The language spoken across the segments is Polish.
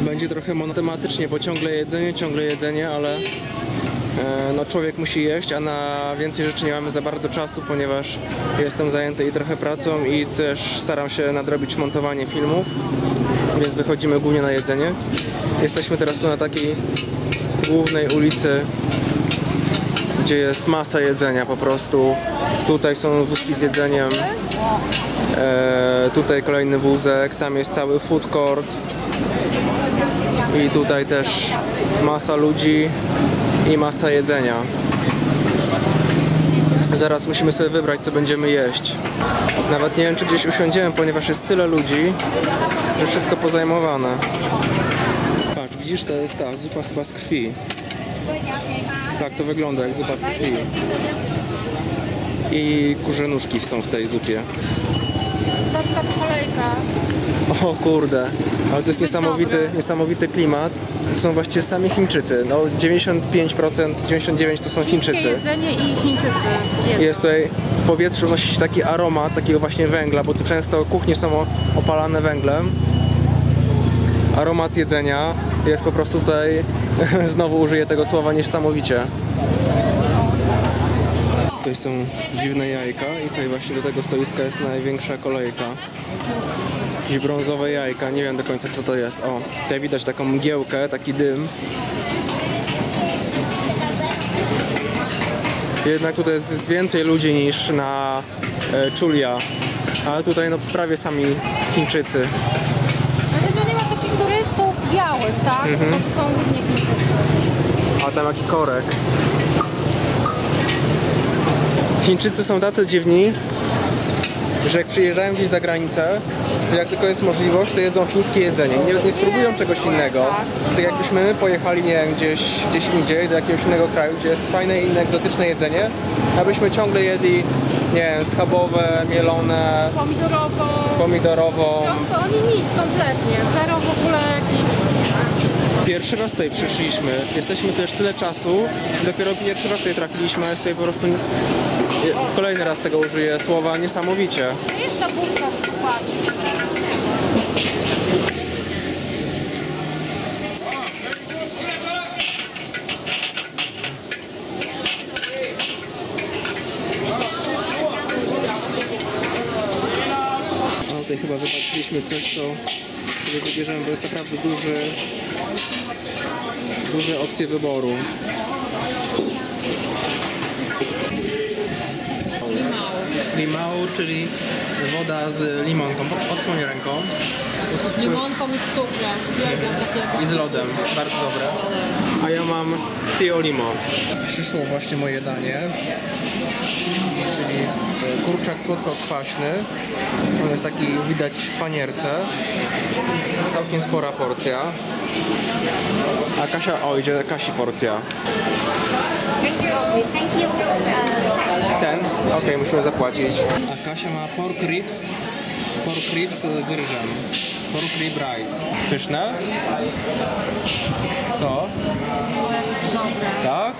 Będzie trochę monotematycznie, bo ciągle jedzenie, ciągle jedzenie, ale e, no, człowiek musi jeść, a na więcej rzeczy nie mamy za bardzo czasu, ponieważ jestem zajęty i trochę pracą i też staram się nadrobić montowanie filmów, więc wychodzimy głównie na jedzenie. Jesteśmy teraz tu na takiej głównej ulicy, gdzie jest masa jedzenia po prostu. Tutaj są wózki z jedzeniem, e, tutaj kolejny wózek, tam jest cały food court. I tutaj też masa ludzi i masa jedzenia. Zaraz musimy sobie wybrać, co będziemy jeść. Nawet nie wiem, czy gdzieś usiądziemy, ponieważ jest tyle ludzi, że wszystko pozajmowane. Patrz, widzisz, to jest ta zupa chyba z krwi. Tak to wygląda, jak zupa z krwi. I kurzenuszki są w tej zupie. Przykład kolejka. O kurde, ale to jest niesamowity, niesamowity klimat. To są właściwie sami Chińczycy. No 95%, 99% to są Chińczycy. jedzenie i Chińczycy jedzą. Jest tutaj w powietrzu unosi się taki aromat takiego właśnie węgla, bo tu często kuchnie są opalane węglem. Aromat jedzenia jest po prostu tutaj, znowu użyję tego słowa, niesamowicie. Tutaj są dziwne jajka i tutaj właśnie do tego stoiska jest największa kolejka. Jakieś brązowe jajka, nie wiem do końca co to jest. O, tutaj widać taką mgiełkę, taki dym. Jednak tutaj jest więcej ludzi niż na e, Czulia. Ale tutaj no prawie sami Chińczycy. Znaczy tu nie ma takich turystów białych, tak? Mhm. To są Chińczycy. A tam jaki korek. Chińczycy są tacy dziwni, że jak przyjeżdżają gdzieś za granicę, to jak tylko jest możliwość, to jedzą chińskie jedzenie. Nie, nie spróbują czegoś innego. Tak jakbyśmy my pojechali, nie wiem, gdzieś, gdzieś indziej, do jakiegoś innego kraju, gdzie jest fajne, inne, egzotyczne jedzenie, abyśmy ciągle jedli, nie wiem, schabowe, mielone, Pomidorowo. pomidorową. To oni nic kompletnie. Zero w ogóle jakichś... Pierwszy raz tutaj przyszliśmy, jesteśmy tu już tyle czasu, dopiero pierwszy raz tutaj trafiliśmy, a jest tutaj po prostu, kolejny raz tego użyję słowa, niesamowicie. Jest ta bułka z zupami. A tutaj chyba wypatrzyliśmy coś, co sobie wybierzemy, bo jest naprawdę duży, duże opcje wyboru. Limao, czyli woda z limonką. Odsłoń ręką. Z limonką i z cukrem. I z lodem. Bardzo dobre. A ja mam Tio Limo. Przyszło właśnie moje danie. Czyli e, kurczak słodko-kwaśny. On jest taki widać w panierce. Całkiem spora porcja. A Kasia, o idzie Kasi porcja. Ten? Okej, musimy zapłacić. A Kasia ma pork ribs. Pork ribs z ryżem. Pork rib rice. Pyszne? Co? Tak?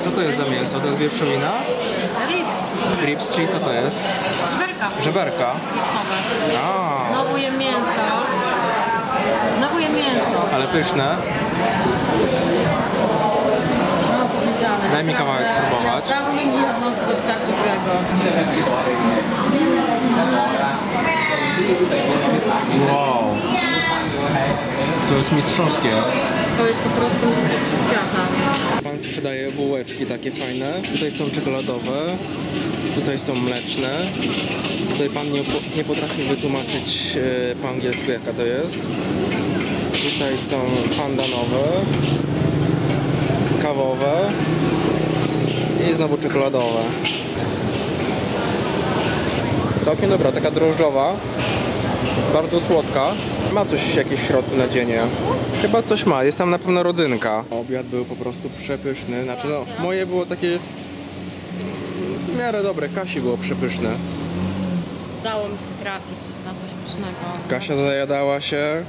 Co to jest za mięso? To jest wieprzowina? Rips. Ribs, czyli co to jest? Żeberka. Pieprzowe. A, Znowu jem mięso. Znowu jem mięso. ale pyszne. Daj mi kawałek spróbować. Naprawdę nie jadłam czegoś tak dobrego. Wow. To jest mistrzowskie. To jest po prostu mistrzostwo świata. Pan sprzedaje bułeczki takie fajne. Tutaj są czekoladowe, tutaj są mleczne. Tutaj pan nie, nie potrafi wytłumaczyć e, po angielsku jaka to jest. Tutaj są pandanowe, kawowe i znowu czekoladowe. Całkiem dobra, taka drożdżowa, bardzo słodka. Ma coś jakieś w środku nadzienie. Chyba coś ma, jest tam na pewno rodzynka. Obiad był po prostu przepyszny. Znaczy no, moje było takie w miarę dobre, Kasi było przepyszne. Udało mi się trafić na coś pysznego. Kasia zajadała się.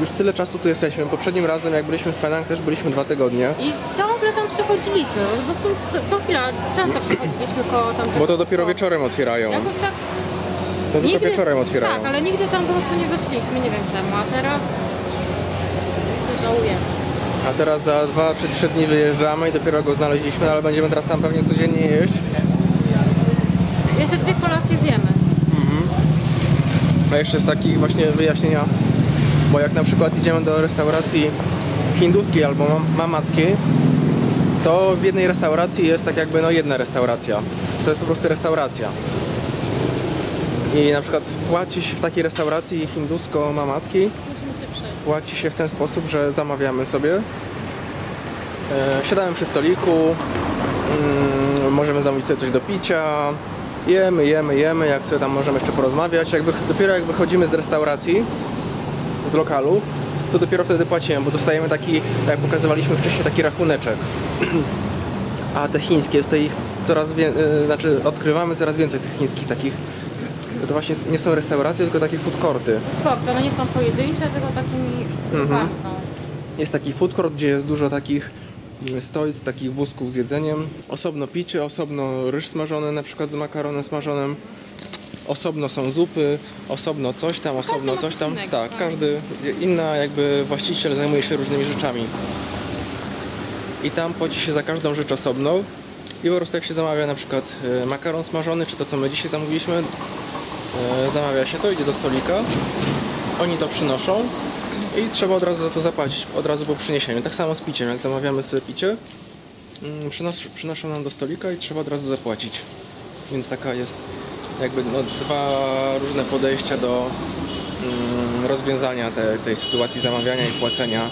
Już tyle czasu tu jesteśmy. Poprzednim razem jak byliśmy w Penang też byliśmy dwa tygodnie. I ciągle tam przychodziliśmy. Po prostu co, co chwila, często przychodziliśmy koło tam. Bo to dopiero wieczorem otwierają. Jakoś tak To tylko wieczorem otwierają. Tak, ale nigdy tam po prostu nie weszliśmy, nie wiem czemu, a teraz się żałuję. A teraz za 2 czy 3 dni wyjeżdżamy i dopiero go znaleźliśmy, ale będziemy teraz tam pewnie codziennie jeść. Jeszcze dwie kolacje zjemy. A jeszcze z takich właśnie wyjaśnienia, bo jak na przykład idziemy do restauracji hinduskiej albo mam- mamackiej, to w jednej restauracji jest tak jakby no jedna restauracja. To jest po prostu restauracja. I na przykład płaci się w takiej restauracji hindusko-mamackiej płaci się w ten sposób, że zamawiamy sobie. E, siadamy przy stoliku, mm, możemy zamówić sobie coś do picia, jemy, jemy, jemy, jak sobie tam możemy jeszcze porozmawiać. Jakby, dopiero jak wychodzimy z restauracji, z lokalu, to dopiero wtedy płacimy, bo dostajemy taki, jak pokazywaliśmy wcześniej, taki rachuneczek. A te chińskie, jest to ich coraz więcej, znaczy odkrywamy coraz więcej tych chińskich takich, to właśnie nie są restauracje, tylko takie food courty. To one nie są pojedyncze, tylko takimi grupami są. Jest taki food court, gdzie jest dużo takich mm, stoic, takich wózków z jedzeniem. Osobno picie, osobno ryż smażony, na przykład z makaronem smażonym. Osobno są zupy, osobno coś tam, osobno coś tam. innego, Tak, tak. każdy, inna jakby właściciel zajmuje się różnymi rzeczami. I tam płaci się za każdą rzecz osobno. I po prostu jak się zamawia na przykład e, makaron smażony, czy to co my dzisiaj zamówiliśmy, e, zamawia się to, idzie do stolika, oni to przynoszą i trzeba od razu za to zapłacić, od razu po przyniesieniu. Tak samo z piciem, jak zamawiamy sobie picie, mm, przynos, przynoszą nam do stolika i trzeba od razu zapłacić. Więc taka jest jakby no, dwa różne podejścia do mm, rozwiązania te, tej sytuacji zamawiania i płacenia